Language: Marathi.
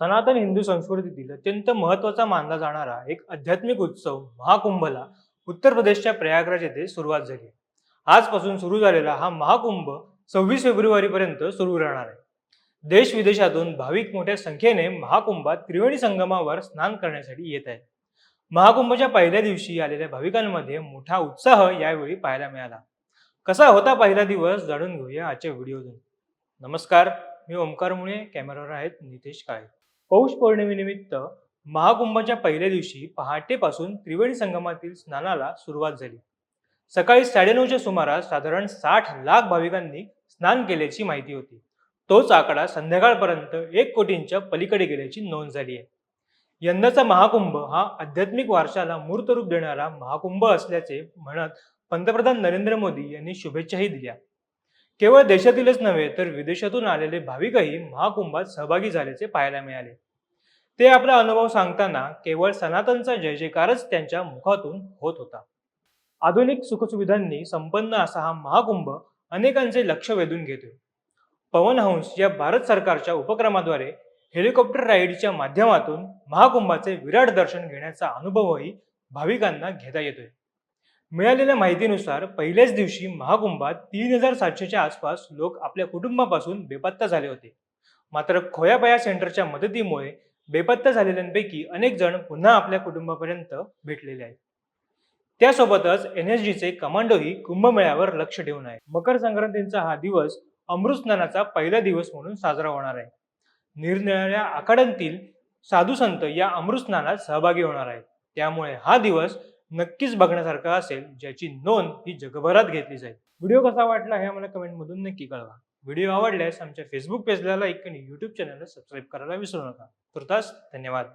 सनातन हिंदू संस्कृतीतील अत्यंत महत्त्वाचा मानला जाणारा एक आध्यात्मिक उत्सव महाकुंभला उत्तर प्रदेशच्या प्रयागराज येथे सुरुवात झाली. आजपासून सुरू झालेला हा महाकुंभ सव्वीस फेब्रुवारीपर्यंत सुरू राहणार आहे. देश विदेशातून भाविक मोठ्या संख्येने महाकुंभात त्रिवेणी संगमावर स्नान करण्यासाठी येत आहेत. महाकुंभच्या पहिल्या दिवशी आलेल्या भाविकांमध्ये मोठा उत्साह यावेळी पाहायला मिळाला. कसा होता पहिला दिवस जाणून घेऊया आजच्या व्हिडिओतून. नमस्कार मी ओंकार मुळे कॅमेरावर आहेत नितेश काळे. पौष पौर्णिमेनिमित्त महाकुंभाच्या पहिल्या दिवशी पहाटेपासून त्रिवेणी संगमातील स्नानाला सुरुवात झाली. सकाळी साडेनऊच्या सुमारास साधारण साठ लाख भाविकांनी स्नान केल्याची माहिती होती. तोच आकडा संध्याकाळपर्यंत एक कोटींच्या पलीकडे गेल्याची नोंद झाली आहे. यंदाचा महाकुंभ हा आध्यात्मिक वारशाला मूर्त रूप देणारा महाकुंभ असल्याचे म्हणत पंतप्रधान नरेंद्र मोदी यांनी शुभेच्छाही दिल्या. केवळ देशातीलच नव्हे तर विदेशातून आलेले भाविकही महाकुंभात सहभागी झाल्याचे पाहायला मिळाले. ते आपला अनुभव सांगताना केवळ सनातनचा जय जयकारच त्यांच्या मुखातून होत होता. आधुनिक सुखसुविधांनी संपन्न असा हा महाकुंभ अनेकांचे लक्ष वेधून घेतोय. पवनहंस या भारत सरकारच्या उपक्रमाद्वारे हेलिकॉप्टर राईडच्या माध्यमातून महाकुंभाचे विराट दर्शन घेण्याचा अनुभवही भाविकांना घेता येतोय. मिळालेल्या माहितीनुसार पहिल्याच दिवशी महाकुंभात तीन हजार सातशेच्या आसपास लोक आपल्या कुटुंबापासून बेपत्ता झाले होते. मात्र खोयापाया सेंटरच्या मदतीमुळे बेपत्ता झालेल्यांपैकी अनेक जण पुन्हा आपल्या कुटुंबापर्यंत भेटलेले आहेत. त्यासोबतच एन एस जीचे कमांडोही कुंभमेळ्यावर लक्ष ठेवून आहे मकर संक्रांतीचा हा दिवस अमृत स्नानाचा पहिला दिवस म्हणून साजरा होणार आहे. निरनिराळ्या आखाड्यांतील साधू संत या अमृत स्नानात सहभागी होणार आहेत. त्यामुळे हा दिवस नक्कीच बघण्यासारखा असेल ज्याची नोंद ही जगभरात घेतली जाईल. व्हिडिओ कसा वाटला हे आम्हाला कमेंटमधून नक्की कळवा. व्हिडिओ आवडल्यास आमच्या फेसबुक पेजला लाईक आणि युट्यूब चॅनलला सबस्क्राईब करायला विसरू नका. तुर्तास धन्यवाद.